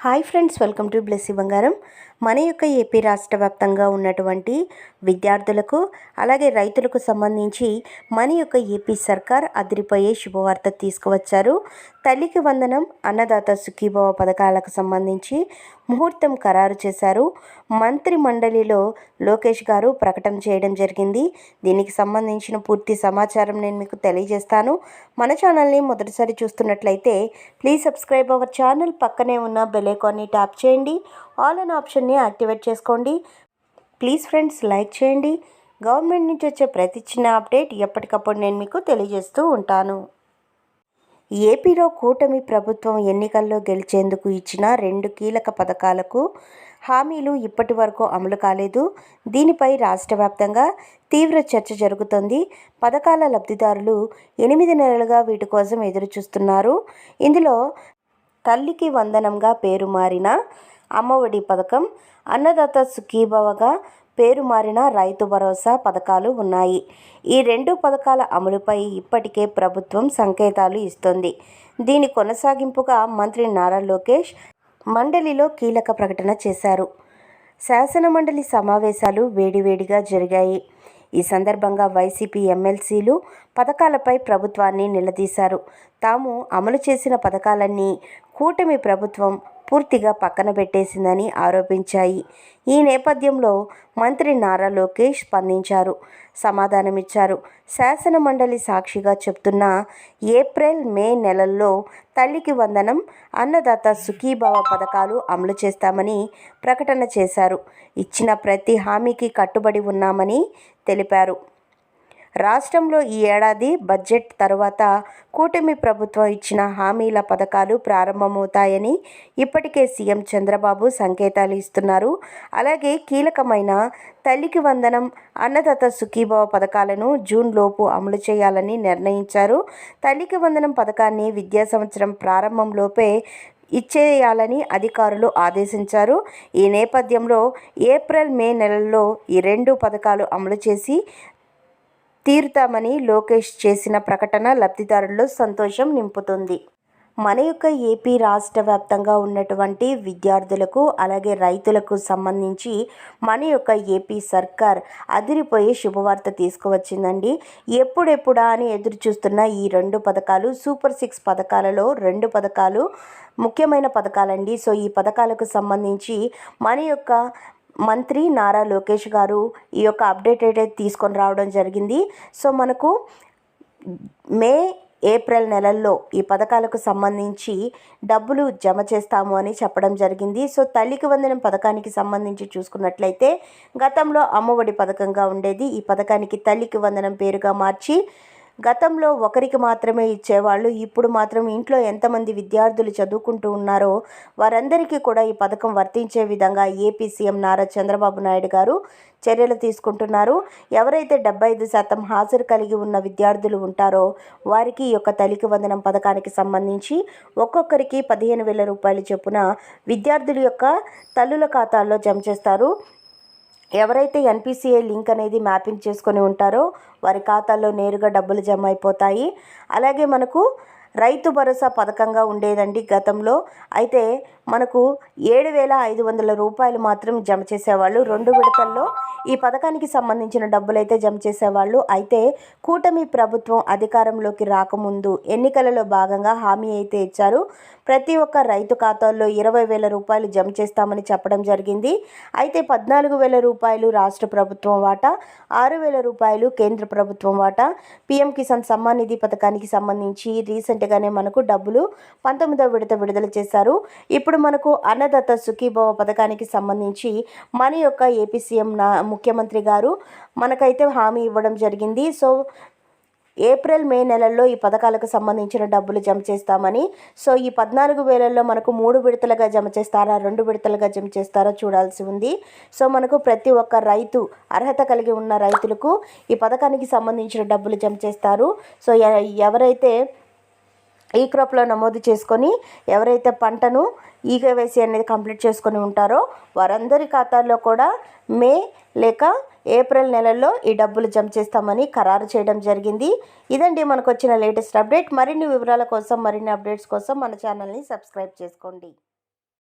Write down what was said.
Hi friends welcome to Blessy Bangaram. మన యొక్క AP రాష్ట్ర వ్యాప్తంగా ఉన్నటువంటి విద్యార్థులకు అలాగే రైతులకు సంబంధించి మన యొక్క ఏపీ సర్కార్ అదిరిపోయే శుభవార్త తీసుకువచ్చారు. తల్లికి వందనం అన్నదాత సుఖీభవ పథకాలకు సంబంధించి ముహూర్తం ఖరారు చేశారు. మంత్రి మండలిలో లోకేష్ గారు ప్రకటన చేయడం జరిగింది. దీనికి సంబంధించిన పూర్తి సమాచారం నేను మీకు తెలియజేస్తాను. మన ఛానల్ని మొదటిసారి చూస్తున్నట్లయితే ప్లీజ్ సబ్స్క్రైబ్ అవర్ ఛానల్ పక్కనే ఉన్న బెల్ ఐకాన్ని ట్యాప్ చేయండి. ఆల్ అన్ ఆప్షన్ని యాక్టివేట్ చేసుకోండి. ప్లీజ్ ఫ్రెండ్స్ లైక్ చేయండి. గవర్నమెంట్ నుంచి వచ్చే ప్రతి చిన్న అప్డేట్ ఎప్పటికప్పుడు నేను మీకు తెలియజేస్తూ ఉంటాను. ఏపీలో కూటమి ప్రభుత్వం ఎన్నికల్లో గెలిచేందుకు ఇచ్చిన రెండు కీలక పథకాలకు హామీలు ఇప్పటి వరకు అమలు కాలేదు. దీనిపై రాష్ట్ర వ్యాప్తంగా తీవ్ర చర్చ జరుగుతోంది. పథకాల లబ్ధిదారులు ఎనిమిది నెలలుగా వీటి కోసం ఎదురు చూస్తున్నారు ఇందులో తల్లికి వందనంగా పేరు మారిన అమ్మఒడి పథకం అన్నదాత సుఖీభవగా పేరు మారిన రైతు భరోసా పథకాలు ఉన్నాయి. ఈ రెండు పథకాల అమలుపై ఇప్పటికే ప్రభుత్వం సంకేతాలు ఇస్తోంది. దీని కొనసాగింపుగా మంత్రి నారా లోకేష్ మండలిలో కీలక ప్రకటన చేశారు. శాసనమండలి సమావేశాలు వేడివేడిగా జరిగాయి. ఈ సందర్భంగా వైసీపీ ఎమ్మెల్సీలు పథకాలపై ప్రభుత్వాన్ని నిలదీశారు. తాము అమలు చేసిన పథకాలన్నీ కూటమి ప్రభుత్వం పూర్తిగా పక్కన పెట్టేసిందని ఆరోపించాయి. ఈ నేపథ్యంలో మంత్రి నారా లోకేష్ స్పందించారు. సమాధానమిచ్చారు. శాసన మండలి సాక్షిగా చెప్తున్న ఏప్రిల్ మే నెలల్లో తల్లికి వందనం అన్నదాత సుఖీభావ పథకాలు అమలు చేస్తామని ప్రకటన చేశారు. ఇచ్చిన ప్రతి హామీకి కట్టుబడి ఉన్నామని తెలిపారు. రాష్ట్రంలో ఈ ఏడాది బడ్జెట్ తర్వాత కూటమి ప్రభుత్వం ఇచ్చిన హామీల పథకాలు ప్రారంభమవుతాయని ఇప్పటికే సీఎం చంద్రబాబు సంకేతాలు ఇస్తున్నారు. అలాగే కీలకమైన తల్లికి వందనం అన్నదాత సుఖీభవ పథకాలను జూన్ లోపు అమలు చేయాలని నిర్ణయించారు. తల్లికి వందనం పథకాన్ని విద్యా సంవత్సరం ప్రారంభంలోపే ఇచ్చేయాలని అధికారులు ఆదేశించారు. ఈ నేపథ్యంలో ఏప్రిల్ మే నెలల్లో ఈ రెండు పథకాలు అమలు చేసి తీరుతామని లోకేష్ చేసిన ప్రకటన లబ్ధిదారుల్లో సంతోషం నింపుతుంది. మన యొక్క ఏపీ రాష్ట్ర వ్యాప్తంగా ఉన్నటువంటి విద్యార్థులకు అలాగే రైతులకు సంబంధించి మన యొక్క ఏపీ సర్కార్ అదిరిపోయే శుభవార్త తీసుకువచ్చిందండి. ఎప్పుడెప్పుడా అని ఎదురు చూస్తున్న ఈ రెండు పథకాలు సూపర్ సిక్స్ పథకాలలో రెండు పథకాలు ముఖ్యమైన పథకాలండి. సో ఈ పథకాలకు సంబంధించి మన యొక్క మంత్రి నారా లోకేష్ గారు ఈ యొక్క అప్డేట్ అయితే తీసుకొని రావడం జరిగింది. సో మనకు మే ఏప్రిల్ నెలల్లో ఈ పథకాలకు సంబంధించి డబ్బులు జమ చేస్తాము అని చెప్పడం జరిగింది. సో తల్లికి వందనం పథకానికి సంబంధించి చూసుకున్నట్లయితే గతంలో అమ్మఒడి పథకంగా ఉండేది. ఈ పథకానికి తల్లికి వందనం పేరుగా మార్చి గతంలో ఒకరికి మాత్రమే ఇచ్చేవాళ్ళు ఇప్పుడు మాత్రం ఇంట్లో ఎంతమంది విద్యార్థులు చదువుకుంటూ ఉన్నారో వారందరికీ కూడా ఈ పథకం వర్తించే విధంగా ఏపీ సీఎం నారా చంద్రబాబు నాయుడు గారు చర్యలు తీసుకుంటున్నారు. ఎవరైతే డెబ్బై ఐదు శాతం హాజరు కలిగి ఉన్న విద్యార్థులు ఉంటారో వారికి ఈ యొక్క తల్లికి వందనం పథకానికి సంబంధించి ఒక్కొక్కరికి పదిహేను వేల రూపాయలు చొప్పున విద్యార్థుల యొక్క తల్లుల ఖాతాల్లో జమ చేస్తారు. ఎవరైతే ఎన్పిసిఐ లింక్ అనేది మ్యాపింగ్ చేసుకొని ఉంటారో వారి ఖాతాల్లో నేరుగా డబ్బులు జమ అయిపోతాయి. అలాగే మనకు రైతు భరోసా పథకంగా ఉండేదండి గతంలో. అయితే మనకు ఏడు వేల ఐదు వందల రూపాయలు మాత్రం జమ చేసేవాళ్ళు. రెండు విడతల్లో ఈ పథకానికి సంబంధించిన డబ్బులైతే జమ చేసేవాళ్ళు. అయితే కూటమి ప్రభుత్వం అధికారంలోకి రాకముందు ఎన్నికలలో భాగంగా హామీ అయితే ఇచ్చారు. ప్రతి ఒక్క రైతు ఖాతాల్లో ఇరవై వేల రూపాయలు జమ చేస్తామని చెప్పడం జరిగింది. అయితే పద్నాలుగు వేల రూపాయలు రాష్ట్ర ప్రభుత్వం వాటా ఆరు వేల రూపాయలు కేంద్ర ప్రభుత్వం వాటా. పీఎం కిసాన్ సమ్మాన్ నిధి పథకానికి సంబంధించి రీసెంట్గానే మనకు డబ్బులు పంతొమ్మిదవ విడత విడుదల చేశారు. ఇప్పుడు మనకు అన్నదత్త సుఖీభవ పథకానికి సంబంధించి మన యొక్క ఏపీ సీఎం నా ముఖ్యమంత్రి గారు మనకైతే హామీ ఇవ్వడం జరిగింది. సో ఏప్రిల్ మే నెలల్లో ఈ పథకాలకు సంబంధించిన డబ్బులు జమ చేస్తామని. సో ఈ పద్నాలుగు వేలల్లో మనకు మూడు విడతలుగా జమ చేస్తారా రెండు విడతలుగా జమ చేస్తారా చూడాల్సి ఉంది. సో మనకు ప్రతి ఒక్క రైతు అర్హత కలిగి ఉన్న రైతులకు ఈ పథకానికి సంబంధించిన డబ్బులు జమ చేస్తారు. సో ఎవరైతే ఈ క్రాప్లో నమోదు చేసుకొని ఎవరైతే పంటను ఈకేవైసీ అనేది కంప్లీట్ చేసుకొని ఉంటారో వారందరి ఖాతాల్లో కూడా మే లేక ఏప్రిల్ నెలలో ఈ డబ్బులు జమ చేస్తామని ఖరారు చేయడం జరిగింది. ఇదండి మనకు వచ్చిన లేటెస్ట్ అప్డేట్. మరిన్ని వివరాల కోసం మరిన్ని అప్డేట్స్ కోసం మన ఛానల్ని సబ్స్క్రైబ్ చేసుకోండి.